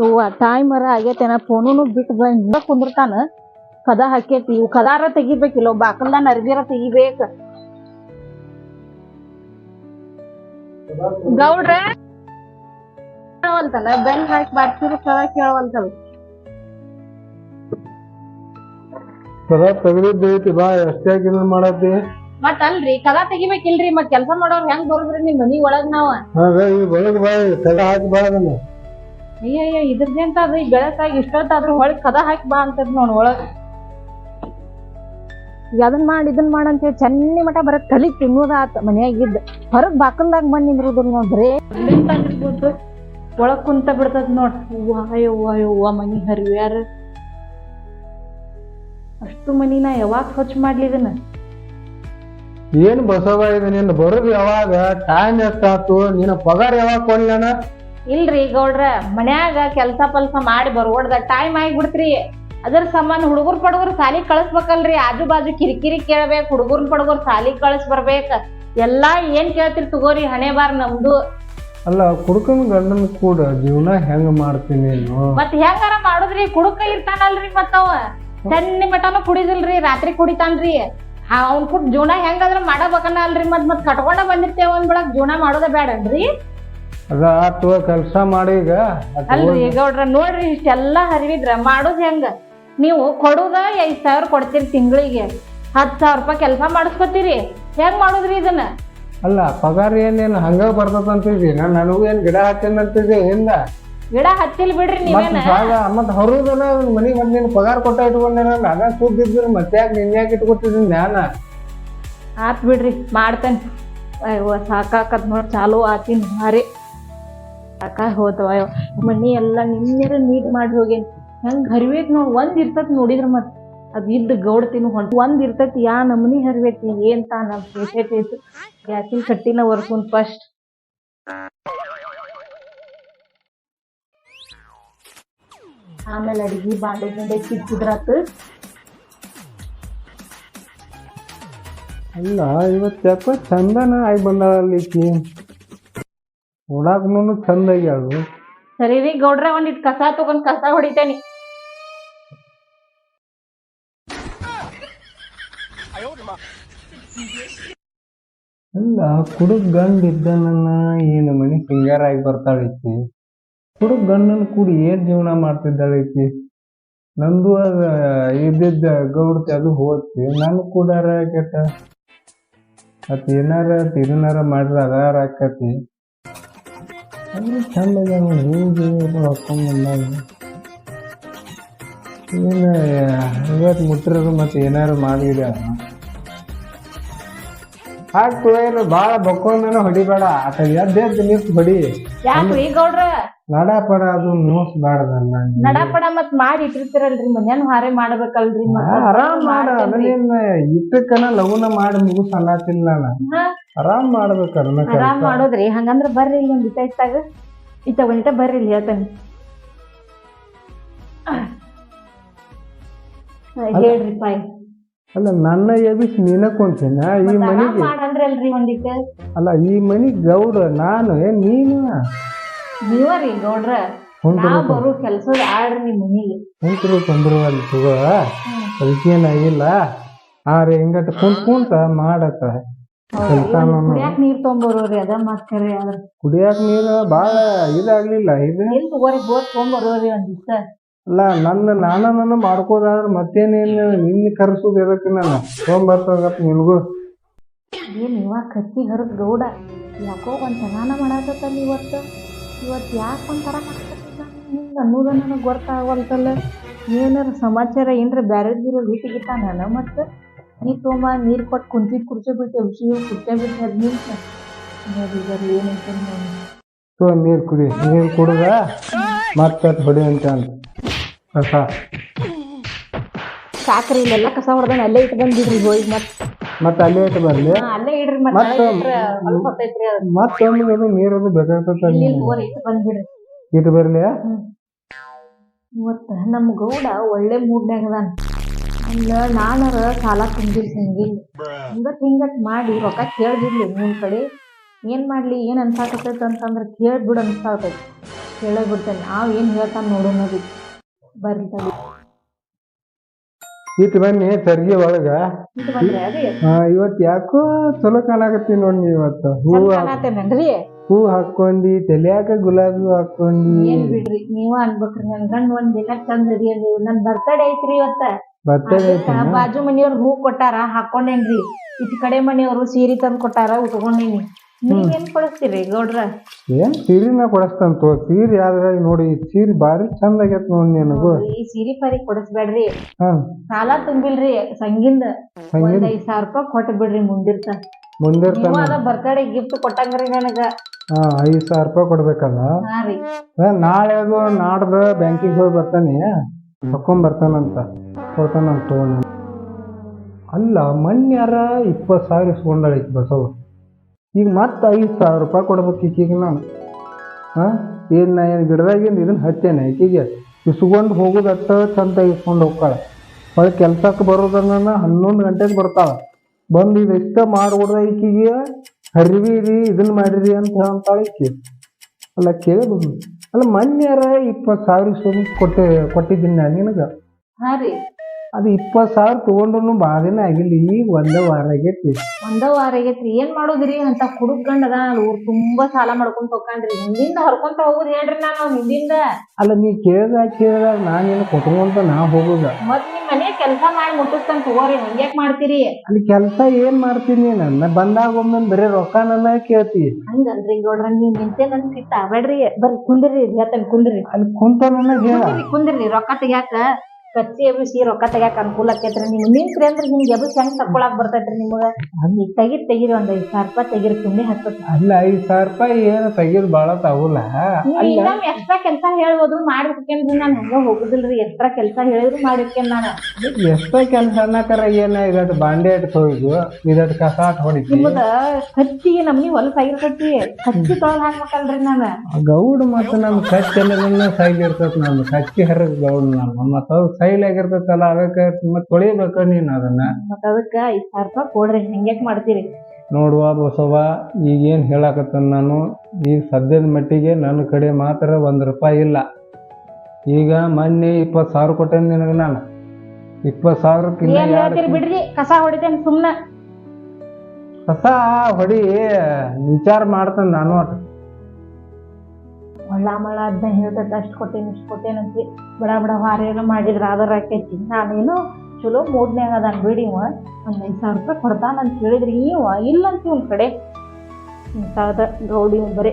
ಯವ್ವ ಮರ ಆಗೈತೇನ? ಫೋನುನು ಬಿಟ್ಟು ಬಂದ ಕುಂದಿರ್ತಾನ. ಕದ ಹಾಕೈತಿ ಇವು ಕದಾರ ತೆಗಿಬೇಕಿಲ್ಲ ಬಾಕಲ್ದಾನ ಅರ್ಬಿರ ತೆಗಿಬೇಕ. ಗೌಡ್ರ ಕೇಳವಲ್ತಲ್ಲ? ಬೆಲ್ ಹಾಕಿ ಬಾರ್ಸಿರು ಕದ ಕೇಳವಲ್ತಲ್ಲ? ಸದಾ ತೆಗೆದಿದ್ದೈತಿ ಬಾ ಎಷ್ಟೇ ಮಾಡತ್ತಿ ಮತ್ ಅಲ್ರಿ ಕದ ತೆಗಿಬೇಕಿಲ್ರಿ ಮತ್ ಕೆಲ್ಸ ಮಾಡೋರ್ ಹೆಂಗ್ ಬರುದ್ರಿ ನಿಮ್ ಮನಿ ಒಳಗ್ ನಾವ? ಬಾ ಕದ ಹಾಕಿ ಬಾ ಅದನ್ನ. ಅಯ್ಯಯ್ಯ ಇದ್ರದ್ದೇಂತ ಅದು ಈ ಬೆಳಕಾಗಿ ಇಷ್ಟೊತ್ತಾದ್ರೂ ಒಳಗೆ ಕದ ಹಾಕಿ ಬಾ ಅಂತದ್ ನೋಡ್ ಒಳಗೆ. ಈಗ ಅದನ್ ಮಾಡ್ ಇದನ್ ಮಾಡ್ ಅಂತೇಳಿ ಚನ್ನಿ ಮಠ ಬರೋ ಕಲಿ ತಿನ್ನೋದಾತ ಮನ್ಯಾಗಿದ್ದ ಹೊರಗ್ ಬಾಕಲ್ದಾಗ ಬಂದ್ ನಿಂದ್ರುದ್ರ ನೋಡ್ರಿ ಅಲ್ಲಿಂದ ಒಳಗ್ ಕುಂತ ಬಿಡ್ತದ ನೋಡ್. ಅವ್ವ ಯವ್ವ ಯವ್ವ ಮನಿ ಹರಿವ್ಯಾರ ಅಷ್ಟು ಮನಿನ ಯಾವಾಗ ಸ್ವಚ್ಛ ಮಾಡ್ಲಿ ಇದನ್ನ? ಏನ್ ಬಸವ ಇದು ನಿನ್ನ ಬರೋದು ಯಾವಾಗ? ಟೈಮ್ ಎಷ್ಟಾತು ನಿನ್ನ ಪಗಾರ ಯಾವಾಗ ಕೊಡ್ಲಣ ಇಲ್ರಿ ಗೌಡ್ರ ಮನ್ಯಾಗ ಕೆಲ್ಸ ಪಲ್ಸ ಮಾಡಿ ಬರೋಡ್ದ ಟೈಮ್ ಆಗಿಬಿಡ್ತ್ರಿ. ಅದ್ರ ಸಂಬಂಧ ಹುಡುಗರ್ ಪಡುಗರು ಸಾಲಿ ಕಳಿಸ್ಬೇಕಲ್ರಿ. ಆಜು ಬಾಜು ಕಿರಿಕಿರಿ ಕೇಳ್ಬೇಕು ಹುಡುಗರ್ನ ಪಡುಗರು ಸಾಲಿ ಕಳಿಸ್ ಬರ್ಬೇಕ. ಎಲ್ಲಾ ಏನ್ ಕೇಳ್ತಿರ್ ತಗೋರಿ ಹಣೆ ಬಾರ್ ನಮ್ದು. ಅಲ್ಲ ಕುಡ್ಕನ್ ಗಂಡನ್ ಕೂಡ ಜೀವನ ಹೆಂಗ್ ಮಾಡ್ತೀನಿ ಮತ್ ಹೆಂಗಾರ ಮಾಡುದ್ರಿ? ಕುಡುಕ ಇರ್ತಾನಲ್ರಿ ಮತ್ತ ಅವ. ಸಣ್ಣ ಮಟನ ಕುಡಿದಿಲ್ರಿ ರಾತ್ರಿ ಕುಡಿತಾನ್ರಿ. ಅವ್ನ್ ಕುಟ್ ಜೀವನ ಹೆಂಗಾದ್ರ ಮಾಡಬೇಕನ್ನ ಅಲ್ರಿ ಮತ್ ಮತ್ ಕಟ್ಕೊಂಡ ಬಂದಿರ್ತೇವ ಒಂದ್ ಬೆಳಕ್ ಜೀವನ ಮಾಡೋದ ಬೇಡನ್ರಿ ಅದ ಆತು ಕೆಲಸ ಮಾಡಿ ಈಗ ಅಲ್ರಿ ಗೌಡ್ರ ನೋಡ್ರಿ ಇಷ್ಟೆಲ್ಲ ಹರಿವಿದ್ರ ಮಾಡೋದ್ ಹೆಂಗ? ನೀವು ಕೊಡುದ ಐದ್ ಸಾವಿರ ಕೊಡ್ತೀರಿ ತಿಂಗಳಿಗೆ. ಹತ್ತು ಸಾವಿರ ರೂಪಾಯಿ ಕೆಲಸ ಮಾಡಿಸ್ಕೊತೀರಿ. ಹೆಂಗ್ ಮಾಡುದ್ರಿ ಇದನ್ನ? ಅಲ್ಲ ಪಗಾರ ಏನೇನು ಹಂಗ ಬರ್ತದಂತಿದ್ವಿ ನಾನು ನನಗೂ ಏನ್ ಗಿಡ ಹಾಕ್ತೇನೆ ಅಂತಿದ್ದೆ ಹಿಂದ? ಗಿಡ ಹತ್ತಿಲ್ ಬಿಡ್ರಿ ನೀವೇನ? ಹೊರದನ ಮನಿಗ್ ಬಂದ್ ನೀನ್ ಪಗಾರ ಕೊಟ್ಟ ಇಟ್ಕೊಂಡೇನಲ್ಲ ನಾನು ಅದ ಕೂತಿದ್ರು ಮತ್ತೆ ಯಾಕೆ ನಿನ್ ಯಾಕೆ ಇಟ್ಕೊತಿದ್ದೀನಿ ಜ್ಞಾನ? ಆತ್ ಬಿಡ್ರಿ ಮಾಡ್ತೇನೆ. ಅಯ್ಯೋ ಸಾಕಾಕತ್ ನೋಡ್ ಚಾಲು ಆತಿನ್ ಭಾರಿ. ಸಾಕ ಹೋತವ ಮನೆ ಎಲ್ಲ ನಿನ್ನೆರ ನೀಟ್ ಮಾಡಿ ಹೋಗೇನಿ ಹೆಂಗ್ ಹರಿವೇತ್ ನೋಡ್, ಒಂದ್ ಇರ್ತತ್ ನೋಡಿದ್ರ ಮತ್ತೆ ಅದು ಇದ್ದ ಗೌಡ್ತಿನ ಹೊಂಟ. ಒಂದ್ ಇರ್ತತಿ ಯಾ ನಮನಿ ಹರಿವೇತಿ ಏನ್ ತಾನ ಪೇಟೆ ಗ್ಯಾಸಿನ ಕಟ್ಟಿನ ಫಸ್ಟ್ ಆಮೇಲೆ ಅಡಿಗೆ ಬಾಂಡೆ ಗಿಂಡೆ ಕಿಚ್ಚಿದ್ರಾತು ಅಲ್ಲ ಇವತ್ತು ಯಾಕೋ ಚಂದನ ಆಗಿ ಈಕಿ. ನೋಡಾಕ್ನು ಚಂದ ಆಗ್ಯಾಳು ಸರಿ ರೀ ಗೌಡ್ರ ಒಂದಿಟ್ ಕಸ ತಗೊಂಡ್ ಕಸ ಹೊಡಿತೇನಿ. ಅಲ್ಲ ಕುಡುಕ್ ಗಂಡ ಇದ್ದನನ್ನ ಏನು ಮನಿ ಸಿಂಗಾರ ಆಗಿ ಬರ್ತಾಳ ಕುಡುಗ್ ಕುಡುಕ್ ಗಂಡನ ಕೂಡಿ ಏನ್ ಜೀವನ ಮಾಡ್ತಿದ್ದಾಳೈತಿ? ನಂದು ಅದ ಇದ್ದಿದ್ದ ಗೌಡ್ತಿ ಅದು ಹೋಗ್ತಿ ನನ್ ಕೂಡಾರ ಕೆಟ್ಟ ಮತ್ತೆ ಏನಾರ ತಿರುನಾರ ಮಾಡ್ರ ಅದಾರ ಆಕತಿ. ಚಂದ ಆಗ್ಯಾಳ ನೋಡ್, ಹೂವು ಹಾಕೊಂಡ್ ಬಂದಾಗ ಏನ ಇವತ್ತು ಮುಟ್ಟಿರೋದು ಮತ್ತೆ ಏನಾರು ಮಾಡಿದ ಹಾಕು ಏನು ಭಾಳ ಬಕ್ಕೊಂಡನ ಹೊಡಿಬೇಡ. ಆತ ನಿಂತು ಹೊಡಿ ಯಾಕ್ರಿ ಗೌಡ್ರ? ನಡಪಡ ಅದು ನೋಸ್ಬಾರ್ದ ನಂಗೆ. ನಡಪಡ ಮತ್ ಮಾಡಿ ಇಟ್ಟಿರ್ತೀರಲ್ರಿ ಮನ್ಯಾನ ಹಾರೆ ಮಾಡ್ಬೇಕಲ್ರಿ ಆರಾಮ್ ಮಾಡ. ಅದನ್ನ ಇಟ್ಟಕ್ಕನ ಲಗುನ ಮಾಡಿ ಮುಗಿಸ್ ಅನ್ನತಿಲ್ಲ ಆರಾಮ್ ಮಾಡ್ಬೇಕ ಅದನ್ನ ಆರಾಮ್ ಮಾಡೋದ್ರಿ. ಹಂಗಂದ್ರ ಬರ್ರಿ ಇಲ್ಲಿ ಒಂದ್ ಇಟ್ಟ ಇಟ್ಟಾಗ. ಇತ್ತ ಒಂದಿಟ ಬರ್ರಿ ಇಲ್ಲಿ ಹೇಳ್ತೇನೆ. ಹೇಳ್ರಿ ಪಾಯ್. ಅಲ್ಲ ನನ್ನ ಎಬಿಸ್ ನೀನ ಕೊಂತೇನ ಈ ಮನೆಗೆ. ಮಾಡಂದ್ರಲ್ರಿ ಅಲ್ಲ ಈ ಮನಿ ಗೌಡ ನಾನು ನೀನು? ನೀವರಿ ಗೌಡ್ರ? ಕುಂತ್ರು ನಾವ್ ಬರು ಕೆಲ್ಸದ ಆಳ್ರಿ ನಿಮ್ ಮನಿಗೆ. ಕುಂತ್ರು ಕುಂದ್ರು ಅಲ್ಲಿ ತಗೋ ಅದಕ್ಕೇನಾಗಿಲ್ಲ ಹಾ ರೀ ಹಿಂಗಟ್ ಕುಂತ್ ಕುಂತ ಮಾಡತ್ತ. ಕೆಲ್ಸಾನು ಕುಡಿಯಾಕ ನೀರ್ ತೊಗೊಂಬರೋರಿ ಅದ ಮಾಡ್ತೀರಿ ಅದ್ರ ಕುಡಿಯಾಕ ನೀರು ಬಾಳ ಇದಾಗ್ಲಿಲ್ಲ ಇದು ಬೋರ್ ತೊಗೊಂಬರೋರಿ ಒಂದಿಷ್ಟ. ಅಲ್ಲ ನನ್ನ ನಾನ ನನ್ನ ಮಾಡ್ಕೋದಾದ್ರ ಮತ್ತೇನೇನು ನಿನ್ನ ಕರೆಸೋದು ಎದಕ್ಕೆ ನಾನು? ತೊಗೊಂಬರ್ತಗಪ್ಪ ನಿನಗೂ. ಏನು ಇವಾಗ ಕತ್ತಿ ಹರಿದ್ ಗೌಡ. ಯಾಕೋ ಒಂದ್ ತನಾನ ಮಾಡಾಕತ್ತಲ್ಲ ಇವತ್ತು? ಇವತ್ತು ಯಾಕೆ ಒಂಥರ ಹಿಂಗೆ ಅನ್ನೋದ ನನಗೆ ಗೊತ್ತಾಗವಲ್ತಲ್ಲ. ಏನಾರ ಸಮಾಚಾರ ಏನಾರ ಬ್ಯಾರೆ ನೀರು ವೀಟಿಗಿಟ್ಟ ನಾನು ಮತ್ತು? ನೀ ತೊಗೊಂಬ ನೀರು ಕೊಟ್ಟು ಕುಂತಿದ್ ಕುರ್ಚೆ ಬಿಟ್ಟು ಎಬ್ಸಿ ಕುರ್ಚಿ ಬಿಟ್ಟು ಹದ್ ನಿಂತ ಏನಂತ ನೀರು ಕುಡಿ. ನೀರು ಕುಡ್ದ ಮತ್ತೆ ಹೊಡಿ ಅಂತ ಅಂತ ಕಸ. ಸಾಕ್ರಿ ಇಲ್ಲೆಲ್ಲ ಕಸ ಹೊಡೆದ ಅಲ್ಲೇ ಇಟ್ಟು ಬಂದ್ಬಿಡ್ರಿ ಹೋಗಿ ಮತ್ತೆ. ಮತ್ತೆ ಅಲ್ಲೇ ಇಟ್ಟು ಬರ್ಲಿ. ಅಲ್ಲೇ ಇಡ್ರಿ ಮತ್ತೆ. ಮತ್ತೆ ಸ್ವಲ್ಪ ಹೊತ್ತೈತ್ರಿ ಅದು. ಬೇಕಾಗ್ತದ ಇಟ್ಟು ಬಂದ್ಬಿಡ್ರಿ. ಇಟ್ಟು ಬರ್ಲಿ ಇವತ್ತ ನಮ್ಮ ಗೌಡ ಒಳ್ಳೆ ಮೂಡ್ನ್ಯಾಗ ಅದಾನ. ಅಂದ್ರ ನಾನರ ಸಾಲ ತುಂಬಿಲ್ ಹಿಂಗಿಲ್ಲ ಹಿಂಗತ್ ಮಾಡಿ ರೊಕ್ಕ ಕೇಳ್ಬಿಡ್ಲಿ ನಿಮ್ ಕಡೆ. ಏನ್ ಮಾಡ್ಲಿ ಏನ್ ಅನ್ಸಾಕತ್ತ ಅಂತಂದ್ರ ಕೇಳ್ಬಿಡು ಅನ್ಸಾಕತ್ತೈತಿ. ಕೇಳೇ ಬಿಡ್ತೇನೆ. ನಾವು ಏನು ಹೇಳ್ತಾನೆ ನೋಡೋಣ ಬರ್ರಿ ತಡಿ ಇಟ್ ಬನ್ನಿ ಸರ್ಗಿ ಒಳಗ. ಇದು ಬಂದ್ರೆ ಆ, ಇವತ್ ಯಾಕೋ ಚಲೋ ಕಾಣಾಕತ್ತಿ ನೋಡಿ ಇವತ್ತ. ಹೂ ಹಾಕೊಂಡಿ ತಲ್ಯಾಕ ಗುಲಾಬಿ ಹಾಕೊಂಡಿ ಏನ್ ಬಿಡ್ರಿ ನೀವ ಅನ್ಬೇಕ್ರಿ ನನ್ ಗಂಡ ಒಂದ್ ದಿನ ಚಂದ ರೀ ಅಂದ್ರಿ. ನನ್ ಬರ್ತಡೇ ಐತ್ರಿ ಇವತ್ತ. ಬರ್ತಡೇ ಅದಕ್ಕ ಬಾಜು ಮನಿಯವ್ರ ಹೂ ಕೊಟ್ಟಾರ ಹಾಕೊಂಡೇನ್ರಿ. ಇಟ್ ಕಡೆ ಮನಿಯವ್ರು ಸೀರೆ ತಂದ್ ಕೊಟ್ಟಾರ ಉಟ್ಕೊಂಡೇನಿ. ನೀವೇನ್ ಕೊಡಿಸ್ತೀರಿ ಗೌಡ್ರ? ಏನ್ ಸೀರಿನ ಕೊಡಸ್ತಂತ ಸೀರೆ ಆದ್ರ ನೋಡಿ ಈ ಸೀರೆ ಬಾರಿ ಚಂದ ಆಗೈತ್ ನೋಡಿ ನಿನಗೂ. ಈ ಸೀರೆ ಪರಿ ಕೊಡಿಸ್ಬೇಡ್ರಿ. ಹಾ. ಸಾಲ ತುಂಬಿಲ್ರಿ ಸಂಗಿಂದ? ಒಂದ್ ಐದ್ ಸಾವಿರ ರೂಪಾಯಿ ಕೊಟ್ಟು ಬಿಡ್ರಿ ಮುಂದಿರ್ತ. ಮುಂದಿರ್ತಾನ. ಅದ ಬರ್ತಡೇ ಗಿಫ್ಟ್ ಕೊಟ್ಟಂಗ್ರಿ ನನಗ. ಹಾ ಐದ್ ಸಾವಿರ ರೂಪಾಯಿ ಕೊಡ್ಬೇಕಲ್ಲ? ಹಾ ರೀ. ನಾಳೆ ಅದು ನಾಡ್ದ ಬ್ಯಾಂಕಿಗೆ ಹೋಗಿ ಬರ್ತಾನೆ. ತಕೊಂಡ್ ಬರ್ತಾನಂತ. ಕೊಡ್ತಾನಂತ ತಗೊಂಡ. ಅಲ್ಲ ಮೊನ್ನೆ ಯಾರ ಇಪ್ಪತ್ತು ಸಾವಿರ ಇಸ್ಕೊಂಡಾಳ ಬಸವ. ಈಗ ಮತ್ತೆ ಐದು ಸಾವಿರ ರೂಪಾಯಿ ಕೊಡ್ಬೇಕು ಈಕಿಗೆ ನಾನು. ಹಾಂ? ಏನು ನಾ ಏನು ಗಿಡದಾಗೇನು ಇದನ್ನು ಹತ್ತೇನೆ ಈಕೆಗೆ ಇಸ್ಕೊಂಡು ಹೋಗುದಟ್ಟ ಚಂದ ಇಸ್ಕೊಂಡು ಹೋಗ್ತಾಳೆ. ಒಳಗೆ ಕೆಲಸಕ್ಕೆ ಬರೋದನ್ನ ಹನ್ನೊಂದು ಗಂಟೆಗೆ ಬರ್ತಾಳೆ. ಬಂದು ಇದು ಇಷ್ಟ ಮಾಡ್ಬಿಡ್ದ ಈಕೆಗೆ ಹರಿವಿರಿ ಇದನ್ನ ಮಾಡಿರಿ ಅಂತ ಹೇಳ್ತಾಳೆ ಈಕೆ ಅಲ್ಲ ಕೇಳಬಹುದು ಅಲ್ಲ ಮೊನ್ನೆ ಯಾರ ಇಪ್ಪತ್ತು ಸಾವಿರ ಕೊಟ್ಟೆ, ಕೊಟ್ಟಿದ್ದೀನಿ ನಾನು ನಿನಗೆ. ಹಾಂ ಅದು ಇಪ್ಪತ್ತು ಸಾವಿರ ತೊಗೊಂಡ್ರು ಭಾಳ ದಿನ ಆಗಿಲ್ಲ. ಈಗ ಒಂದೇ ವಾರ ಆಗೈತಿ ಒಂದ ವಾರ ಆಗೈತ್ರಿ ಏನ್ ಮಾಡೋದ್ರಿ? ಅಂತ ಕುಡುಕ್ ಗಂಡ ಅದ ಊರ್ ತುಂಬಾ ಸಾಲ ಮಾಡ್ಕೊಂಡ್ ಹೋಗ್ಕಾನ್ರಿ ಹಿಂದಿಂದ ಹರ್ಕೊಂತ ಹೋಗುದ್ ಹೇಳ್ರಿ ನಾನು ಹಿಂದಿಂದ ಅಲ್ಲ ನೀ ಕೇಳ್ದಾಗ ಕೇಳ್ದಾಗ ನಾನೇನು ಕೊಟ್ಕೊಂತ ನಾ ಹೋಗುದ. ಮತ್ ನಿಮ್ ಮನೆ ಕೆಲ್ಸ ಮಾಡಿ ಮುಟ್ಟಿಸ್ತಾನ ತಗೋರಿ. ಹಂಗ್ಯಾಕ್ ಮಾಡ್ತೀರಿ? ಅಲ್ಲಿ ಕೆಲಸ ಏನ್ ಮಾಡ್ತೀನಿ ನನ್ನ ಬಂದಾಗ ಒಮ್ಮೆ ಬರೀ ರೊಕ್ಕ ನನ್ನ ಕೇಳ್ತಿ. ಹಂಗಲ್ರಿ ಗೌಡ್ರ ನೀವ್ ನಿಂತೆ ನನ್ ಸಿಟ್ಟ. ಬೇಡ್ರಿ. ಬರ್ರಿ ಕುಂದ್ರಿ. ಹೇಳ್ತೇನೆ ಕುಂದ್ರಿ. ಅಲ್ಲಿ ಕುಂತ ನನಗೆ ಹೇಳ. ಕುಂದ್ರಿ ಕುಂದ್ರಿ. ರೊಕ್ಕ ತೆಗ್ಯಾಕ. ಕಚ್ಚಿ ಎಬ್ಬಿಸಿ ರೊಕ್ಕ ತೆಗ್ಯಾಕ ಅನುಕೂಲ ಆಕೈತ್ರಿ. ನಿಮ್ ನಿಂತ್ರಿ ಅಂದ್ರ ನಿಮ್ಗೆ ಎಬ್ಬಿಸಿ ಹೆಂಗ್ ತಕೊಳಕ್ ಬರ್ತೈತ್ರಿ ನಿಮಗ? ಈಗ ತೆಗಿರ್ ತೆಗಿರಿ ಒಂದ್ ಐದ್ ಸಾವಿರ ರೂಪಾಯಿ ತೆಗಿರಿ ಪುಣ್ಯ ಹತ್ತದ ಅಲ್ಲ ಐದ್ ಸಾವಿರ ರೂಪಾಯಿ ಏನು ತೆಗಿದ್ ಬಾಳ ತಗೋಲ್ಲ ನೀವ್ ಇನ್ನೊಮ್ಮೆ ಎಕ್ಸ್ಟ್ರಾ ಕೆಲ್ಸ ಹೇಳ್ಬೋದು ಮಾಡಿರ್ಬೇಕೇನ್ರಿ ನಾನ್? ಹಂಗ ಹೋಗುದಿಲ್ರಿ ಎಕ್ಸ್ಟ್ರಾ ಕೆಲ್ಸ ಹೇಳಿದ್ರು ಮಾಡಿರ್ಕೇನ್ ನಾನು? ಎಷ್ಟೋ ಕೆಲಸ ಅನ್ನಕರ ಏನ ಇದಟ್ ಬಾಂಡೆ ಇಟ್ಟು ತೊಯ್ದು ಇದಟ್ ಕಸ ಹೊಡಿತಿ ನಿಮ್ಮದ ಕಚ್ಚಿ ನಮ್ನಿ ಹೊಲಸ ಆಗಿರ್ತೈತಿ. ಕಚ್ಚಿ ತೊಳ ಹಾಕ್ಬೇಕಲ್ರಿ ನಾನು? ಗೌಡ್ ಮತ್ತು ನಮ್ಮ ಕಚ್ಚೆಲ್ಲ ಸೈಲ್ ಇರ್ತೈತಿ ನಾನು ಕಚ್ಚಿ ಹರಗ್ ಗೌಡ್ ನಾನು ಮತ್ತು ಆಗಿರ್ತೈತಲ್ಲ ಅದಕ್ಕೆ ತುಂಬಾ ತೊಳಿಬೇಕು ನೀನು ಅದನ್ನ. ಮತ್ತ ಅದಕ್ಕ ಐದ್ ಸಾವಿರ ರೂಪಾಯಿ ಕೊಡ್ರಿ ಹೆಂಗ್ಯಾಕ್ ಮಾಡ್ತೀರಿ? ನೋಡುವ ಬಸವ ಈಗೇನು ಹೇಳಕತ್ತನ ನಾನು ಈಗ ಸದ್ಯದ ಮಟ್ಟಿಗೆ ನನ್ನ ಕಡೆ ಮಾತ್ರ ಒಂದು ರೂಪಾಯಿ ಇಲ್ಲ. ಈಗ ಮೊನ್ನೆ ಇಪ್ಪತ್ತು ಸಾವಿರ ಕೊಟ್ಟೇನೆ ನಿನಗೆ ನಾನು. ಇಪ್ಪತ್ತು ಸಾವಿರ ಏನ್ ಬಿಡ್ರಿ ಕಸ ಹೊಡಿತೇನೆ ಸುಮ್ನ? ಕಸ ಹೊಡಿ ವಿಚಾರ ಮಾಡ್ತೇನೆ ನಾನು. ಅಟ್ ಮಳ್ಳ ಮಳ ಅದ್ನ ಹೇಳ್ತೈತೆ ಅಷ್ಟು ಕೊಟ್ಟೇನಿ ಇಷ್ಟ್ ಕೊಟ್ಟೇನಿ ಅಂತ ಬಡ ಬಡ ವಾರ ಮಾಡಿದ್ರೆ ಮಾಡಿದ್ರ ಆದರ ಆಕೈತಿ. ನಾನೇನು ಚಲೋ ಮೂಡ್ನ್ಯಾಗ ಅದಾನ ಬಿಡಿ ಇವ. ಒಂದ್ ಐದ್ ಸಾವಿರ ರೂಪಾಯಿ ಕೊಡ್ತಾನ ಅಂತ ಹೇಳಿದ್ರಿ ಇವ. ಇಲ್ಲ ಅಂತ ಒಂದು ಕಡೆ. ಸಾವಿರದ ಗೌಡಿ ಬರೀ.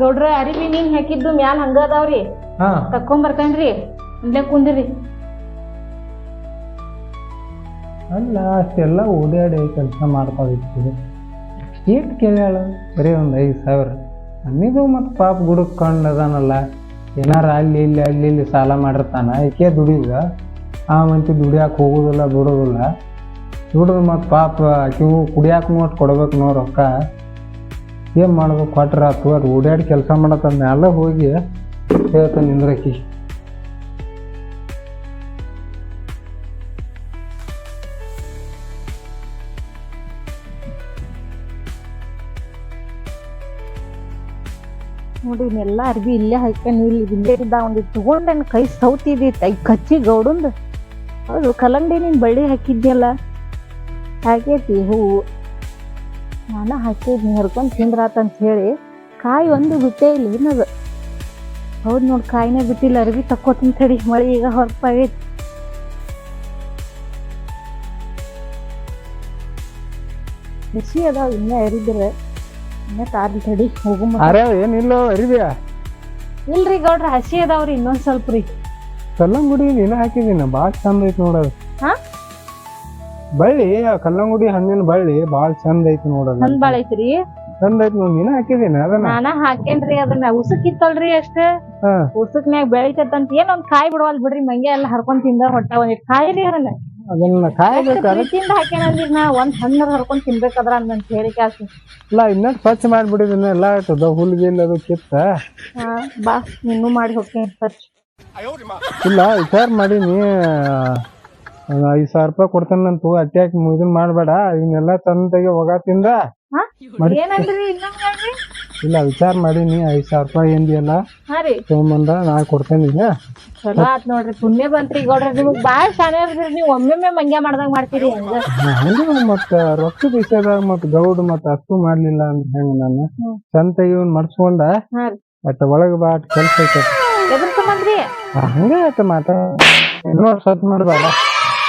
ಗೌಡ್ರ ಅರಿವಿ ನೀನ್ ಹಾಕಿದ್ದು ಮ್ಯಾಲ ಹಂಗ ಅದಾವ್ರಿ? ಹಾಂ. ಬರ್ತಾನ್ರಿ. ಇಲ್ಲೇ ಕುಂದಿರಿ. ಅಲ್ಲ ಅಷ್ಟೆಲ್ಲ ಓಡಾಡಿ ಕೆಲಸ ಮಾಡ್ತಾ ಇರ್ತೀವಿ ಕೇಳ್ಯಾಳು, ಬರೀ ಒಂದು ಐದು ಸಾವಿರ. ನಮಗೂ ಮತ್ತು ಪಾಪ ಗುಡಕ್ಕೆ ಅದಾನಲ್ಲ ಏನಾರ ಅಲ್ಲಿ ಇಲ್ಲಿ ಅಲ್ಲಿ ಇಲ್ಲಿ ಸಾಲ ಮಾಡಿರ್ತಾನ? ಈಕೆ ದುಡಿದ ಆ ಮಂತಿ ದುಡಿಯಾಕೆ ಹೋಗೋದಿಲ್ಲ, ದುಡೋದಿಲ್ಲ. ದುಡಿದು ಮತ್ತು ಪಾಪ ಆಕಿವು ಕುಡಿಯಾಕ ನೋಟ್ ಕೊಡ್ಬೇಕು ನೋ ರೊಕ್ಕ. ಏನು ಮಾಡ್ಬೇಕು? ಕೊಟ್ರೆ ಅದು ಓಡಾಡಿ ಕೆಲಸ ಮಾಡತ್ತ ಮೇಲೆ ಹೋಗಿ ಹೇಳ್ತಾನೆ ನಿಂದ್ರಕಿ ನೋಡಿ ಎಲ್ಲ ಅರ್ಬಿ ಇಲ್ಲೇ ಹಾಕ್ಯಾನ, ಇಲ್ಲಿ ಇಲ್ಲೇ ಇದ್ದ ಒಂದು ನನ್ನ ಕೈ ಸೌತಿದಿ ಕೈ ಕಚ್ಚಿ ಗೌಡಂದ. ಹೌದು ಕಲಂಗಡಿ ನಿನ್ ಬಳ್ಳಿ ಹಾಕಿದ್ಯಲ್ಲ? ಹಾಕೈತಿ ಹೂವು ನಾನು ಹಾಕಿದ್ನಿ ಹರ್ಕೊಂಡು ತಿಂದ್ರಾತಂತ ಹೇಳಿ, ಕಾಯಿ ಒಂದು ಬಿಟ್ಟೇ ಇಲ್ಲ ಏನದು ಹೌದು ನೋಡಿ, ಕಾಯಿನೇ ಬಿಟ್ಟಿಲ್ಲ ಅರ್ಬಿ ತಕ್ಕೋತೀನಿ ತಡಿ ಮಳೆ ಈಗ ಹೊರಪಾಗೈತಿ. ಬಿಸಿ ಅದಾವ, ಇನ್ನೂ ಇನ್ನೇ ತಾರ್ಲಿ ತಡಿ ಹೋಗು ಅರೆ ಏನಿಲ್ಲ ಅರಿವ್ಯಾ ಇಲ್ರಿ ಗೌಡ್ರ ಹಸಿ ಅದಾವ್ರಿ ಇನ್ನೊಂದ್ ಸ್ವಲ್ಪ ರೀ. ಕಲ್ಲಂಗುಡಿ ನೀನ ಹಾಕಿದೀನ ಬಾಳ ಚಂದ ಐತಿ ನೋಡೋದು ಹಾ? ಬಳ್ಳಿ ಆ ಕಲ್ಲಂಗುಡಿ ಹಣ್ಣಿನ ಬಳ್ಳಿ ಬಾಳ ಚಂದ ಐತಿ ನೋಡೋದು ಚಂದ ಬಾಳ ಐತ್ರಿ? ಚಂದ ಐತಿ ನೋಡಿ ನೀನ ಹಾಕಿದೀನ ಅದನ್ನ? ನಾನ ಹಾಕೇನ್ರಿ ಅದನ್ನ ಉಸುಕ್ ಇತ್ತಲ್ರಿ ಅಷ್ಟ. ಹಾ. ಉಸುಕ್ನ್ಯಾಗ ಬೆಳಿತೈತಂತ ಏನೊಂದ್ ಒಂದ್ ಕಾಯಿ ಬಿಡವಲ್ ಬಿಡ್ರಿ ಮಂಗೆ ಎಲ್ಲ ಹರ್ಕೊಂಡ್ ತಿಂದ ಹೊಟ್ಟ ಒಂದಿಟ್ ಕಾಯಿ ರೀ ಅದನ್ನ. ಅದನ್ನ ಕಾಯ್ಬೇಕು ಅದಕ್ಕೆ ಪ್ರೀತಿಯಿಂದ ಹಾಕ್ಯಾನಂದ್ರಿ ನಾ ಒಂದ್ ಹಣ್ಣರ ಹರ್ಕೊಂಡ್ ತಿನ್ಬೇಕಾದ್ರ ಅಂದ್ ಹೇಳಿ ಕಾಸು ಇಲ್ಲ ಇನ್ನೂ ಸ್ವಚ್ಛ ಮಾಡಿಬಿಡಿದೀನಿ ಎಲ್ಲ ಇರ್ತದ ಹುಲ್ಗಿಲ್ ಅದು ಕಿತ್ತ. ಹಾ ಬಾ ನಿನ್ನೂ ಮಾಡಿ ಹೋಗ್ತೀನಿ ಖರ್ಚು ಇಲ್ಲ ವಿಚಾರ ಮಾಡೀನಿ. ಒಂದ್ ಐದು ಸಾವಿರ ರೂಪಾಯಿ ಕೊಡ್ತೇನೆ ನಾನು ತಗೋ ಅಟ್ಯಾಕ್ ಇದನ್ನ ಮಾಡಬೇಡ ಇವನ್ನೆಲ್ಲ ತಂದೆಗೆ ಒಗಾತಿಂದ ಹಾ ಮಾಡಿ. ಏನಂದ್ರಿ ಇನ್ನೊಂದ್ ಹೇಳ್ರಿ? ಇಲ್ಲ ವಿಚಾರ ಮಾಡೀನಿ ಐದು ಸಾವಿರ ರೂಪಾಯಿ ಏನ್ದಿಯಲ್ಲ ಹಾ ರೀ. ತೊಗೊಂಬಂದ ನಾ ಕೊಡ್ತೇನೆ ಈಗ. ಚಲೋ ಆತ್ ನೋಡ್ರಿ ಪುಣ್ಯ ಬಂತ್ರಿ ಗೌಡ್ರಿ ನಿಮಗ್ ಬಾಳ ಶಾನೆ ಇರ್ದ್ರಿ ನೀವ್ ಒಮ್ಮೊಮ್ಮೆ ಮಂಗ್ಯ ಮಾಡ್ದಂಗ್ ಮಾಡ್ತೀರಿ ಹಂಗ ಹಂಗೆ ಮತ್ತ ರೊಕ್ಕದ ವಿಷಯದಾಗ ಮತ್ತ ಗೌಡ್ ಮತ್ತ ಅಷ್ಟು ಮಾಡ್ಲಿಲ್ಲ ಅಂತ ಹೆಂಗ ನಾನು ಸಂತ ಚಂತ ಇವನ್ ಮಡ್ಸ್ಕೊಂಡ ಹಾ ರೀ ಅಟ್ಟ ಒಳಗ ಬಾ ಅಟ್ ಕೆಲ್ಸ ಐತೆ ಎದ್ರ ಸಂಬಂಧ್ರಿ ಹಂಗೆ ಆಯ್ತ ಮಾತ ನೋಡ್ ಸತ್ ಮಾಡ್ಬಾರ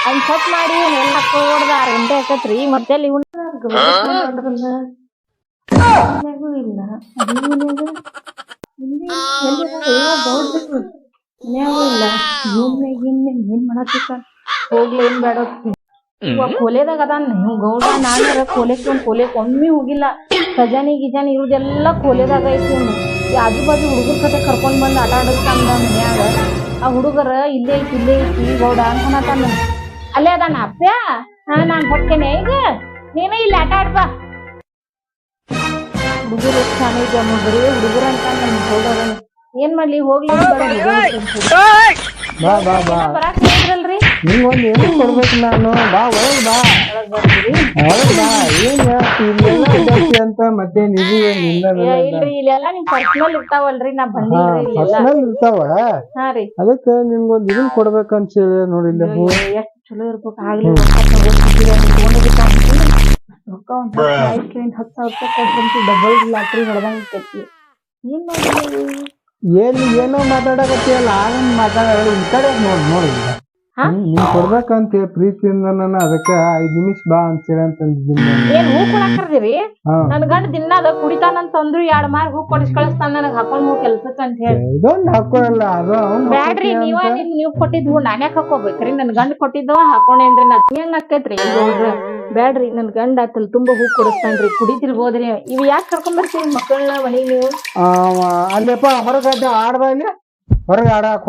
ಅವ್ನ್ ಸತ್ ಮಾಡಿ ನೆಲ್ ಹಾಕೋಡ್ದ ಆರ್ ಗಂಟೆ ಆಕತ್ರಿ ಮತ್ತೆ ಅಲ್ಲಿ ಇವ್ನ ಇಲ್ಲ ಮನ್ಯಾಗ ಇಲ್ಲಿ? ಏನೋ ಮಾಡತ್ತಿತ್ತ ಹೋಗ್ಲಿ ಏನ್ ಬೇಡ. ಕೊಲೆದಾಗ ಅದಾನ. ಇವ್ ಗೌಡ ನಾನರ ಕೊಲೆಕ್ ಕೊಲೆಕ್ ಒಮ್ಮೆ ಹೋಗಿಲ್ಲ. ಖಜಾನಿ ಗಿಜಾನಿ ಇರೋದೆಲ್ಲ ಕೊಲೆದಾಗ ಐತಿ ಆಜು ಬಾಜು ಹುಡುಗರ ಕತೆ ಕರ್ಕೊಂಡ್ ಬಂದ್ ಆಟ ಆಡಿಸ್ತಾನ ಮನ್ಯಾಗ. ಆ ಹುಡುಗರ ಇಲ್ಲೇ ಐತಿ ಇಲ್ಲೇ ಐತಿ ಗೌಡ ಅಂತ ಅಲ್ಲೇ ಅದಾನ. ಅಪ್ಪ್ಯಾ ಹಾ ನಾನ್ ಹೊಕ್ಕೇನೆ ಈಗ ನೀನೇ ಇಲ್ಲಿ ಆಟ ಆಡ್ಬಾ ಹುಡುಗರು ಎಷ್ಟು ಚೆನ್ನಾಗಿ ಬರೀ ಹುಡುಗರು ಅಂತ ನಮ್ಗೆ ಏನ್ ಮಾಡ್ಲಿ? ಹೋಗ್ಲಿ ಬಾ ಬಾ ಬಾ. ಏನೋ ಬರಾಕ್ ಹೇಳಿದ್ರಲ್ರಿ? ನಿಂಗ್ ಒಂದ್ ಏನು ಕೊಡ್ಬೇಕು ನಾನು. ಬಾ ಒಳಗ್ ಬಾ. ಒಳಗ್ ಬಾ. ಏನ್ ಇಲ್ಲೆಲ್ಲ ಅಂತ ಮತ್ತೆ ನಿಧಿ ಇಲ್ರಿ ಇಲ್ಲೆಲ್ಲ ನಿಮ್ ಪರ್ಸನಲ್ ಇರ್ತಾವಲ್ರಿ ನಾ ಬಂದಿಲ್ರಿ ಇಲ್ಲೆಲ್ಲ. ಪರ್ಸನಲ್ ಇರ್ತಾವ? ಹಾ ರೀ. ಅದಕ್ಕ ನಿಮ್ಗೊಂದ್ ಇದನ್ ಕೊಡ್ಬೇಕಂತ ಹೇಳಿ ನೋಡಿಲ್ಲ ಎಷ್ಟ್ ಚಲೋ ಇರ್ಬೇಕು. ಆಗ್ಲಿ ರೊಕ್ಕ ಒಂದ್ ಹತ್ತು ಐದ್ರಿಂದ ಹತ್ತು ಸಾವಿರ ರೂಪಾಯಿ ಕೊಟ್ರಂತೂ ಡಬಲ್ ಲಾಟ್ರಿ ಹೊಡೆದಂಗ್ ಇರ್ತೈತಿ. ಏನ್ ಏನ್ ಏನೋ ಮಾತಾಡಕತ್ತಿಯಲ್ಲ ಆಗ ಮಾತಾಡ ಈ ಕಡೆ ನೋಡಿ ನೋಡಿ ನೀನ್ ಕೊಡ್ಬೇಕಂತ ಪ್ರೀತಿಯಿಂದ ನಾನು ಅದಕ್ಕ ಐದ್ ನಿಮಿಷ ಬಾ ಅಂತ ಹೇಳಿ ಅಂತಂದಿದ್ದೀನಿ. ಏನ್ ಹೂ ಕೊಡಾಕರ್ದಿರಿ ಹಾ. ನನ್ ಗಂಡ ದಿನ ಅದ ಕುಡಿತಾನಂತ ಅಂದ್ರು ಎರಡ್ ಮಾರ್ ಹೂ ಕೊಡಿಸ್ ಕಳಿಸ್ತಾನ ನನಗ್ ಹಾಕೊಂಡ್ ಹೂ ಕೆಲ್ಸಕ್ಕ ಅಂತ ಹೇಳಿ ಇದೊಂದ್ ಹಾಕೋಲ್ಲ ಅದು ಅವ್ನ್ ಬ್ಯಾಡ್ರಿ ಹಾಕೋತಿ ನೀವ ಅಂತ. ನಿಮ್ ನೀವ್ ಕೊಟ್ಟಿದ್ ಹೂ ನಾನೇ ಹಾಕೋಬೇಕ್ರಿ? ನನ್ ಗಂಡ ಕೊಟ್ಟಿದ್ದವ ಹಾಕೊಂಡೇನ್ರಿ ನಾ ಹೆಂಗ್ ಆಕೈತ್ರಿ ಬ್ಯಾಡ್ರಿ ನನ್ ಗಂಡ ಆತಲ್ ತುಂಬಾ ಹೂ ಕೊಡಿಸ್ತಾನ್ರಿ ಕುಡಿತಿರ್ಬೋದ್ರಿ. ಇವ್ ಯಾಕ್ ಕರ್ಕೊಂಡ್ ಬರ್ತೀನಿ ಮಕ್ಕಳನ್ನ ಮನಿಗ್ ನೀವು? ಅವ ಅಲ್ಲಪ್ಪ ಹೊರಗಡೆ ಆಡ್ದ ಇಲ್ಲಿ? ಹೊರಗೆ ಆಡಾಕ್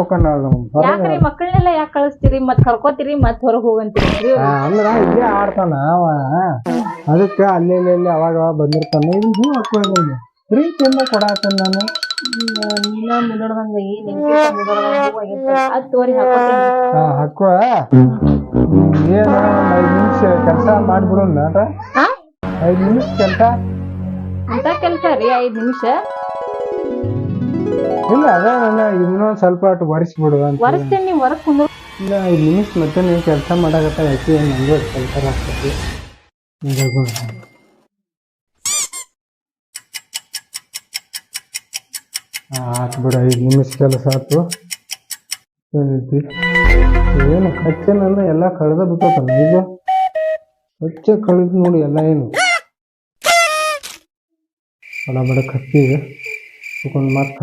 ಯಾಕ್ರಿ ಮಕ್ಕಳನ್ನೆಲ್ಲ ಯಾಕೆ ಕಳಿಸ್ತೀರಿ? ಮತ್ ಕರ್ಕೋತೀರಿ ಮತ್ ಹೊರಗ್ ಹೋಗಂತೀರಿ? ಅಂದ್ರ ಇಲ್ಲೇ ಆಡ್ತಾನ ಅವ. ಅದಕ್ಕ ಅಲ್ಲಿ ಇಲ್ಲಿ ಅವಾಗ ಅವಾಗ ಬಂದಿರ್ತಾನ. ಇದು ಹೂ ಹಾಕೋಲ್ಲ ಪ್ರೀತಿಯಿಂದ ಕೊಡಾತನ ನಾನು. ಅದ್ ತೋರಿ ಹಾಕೋತೀನಿ ಹಾ ಹಾಕುವ ಏನ ಒಂದ್ ನಿಮಿಷ ಕೆಲಸ ಮಾಡ್ಬಿಡೋಣ ಐದ್ ನಿಮಿಷ ಕೆಲಸ? ಅಂತ ಕೆಲಸ ರೀ ಐದ್ ನಿಮಿಷ. ಇಲ್ಲ ಅದ ನನ್ನ ಇನ್ನೊಂದ್ ಸ್ವಲ್ಪ ಅಟ್ ಒರೆಸ್ಬಿಡು ಅಂತ. ವರ್ಸ್ತೇನೆ ನೀವು ಹೊರಗ್ ಕುಂದ್ರ ಇಲ್ಲ ಐದ್ ನಿಮಿಷ ಮತ್ತೆ ನೀವು ಕೆಲಸ ಮಾಡಾಕತ್ತ ಐತಿ ನಂಗೆ ಕೆಲಸ ಆಗ್ತೈತಿ ಹಿಂಗಾಗಿ ಆತು ಬಿಡು ಐದು ನಿಮಿಷ ಕೆಲಸ ಆತು. ಏನೈತಿ? ಏನು ಕಚ್ಚನಂದ ಎಲ್ಲ ಕಳೆದ ಬಿಟ್ಟತಲ್ಲ ಈಗ? ಕಚ್ಚ ಕಳೆದು ನೋಡಿ ಎಲ್ಲ ಏನು? ಬಡ ಬಡ ಕಚ್ಚಿಗೆ ತಗೊಂಡ್ ಮತ್ತ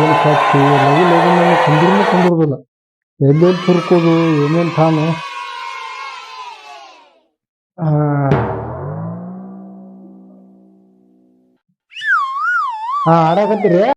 ಏನು ಕಚ್ಚಿ ಲಗು ಲಗು ನಾನು ಕುಂದ್ರೂ ಕುಂದಿರೋದಿಲ್ಲ. ಎಲ್ಲೆಲ್ಲಿ ತುರ್ಕೋದು ಏನೇನು ತಾನು? ಹಾ ಆಡಕತ್ತೀರಿ?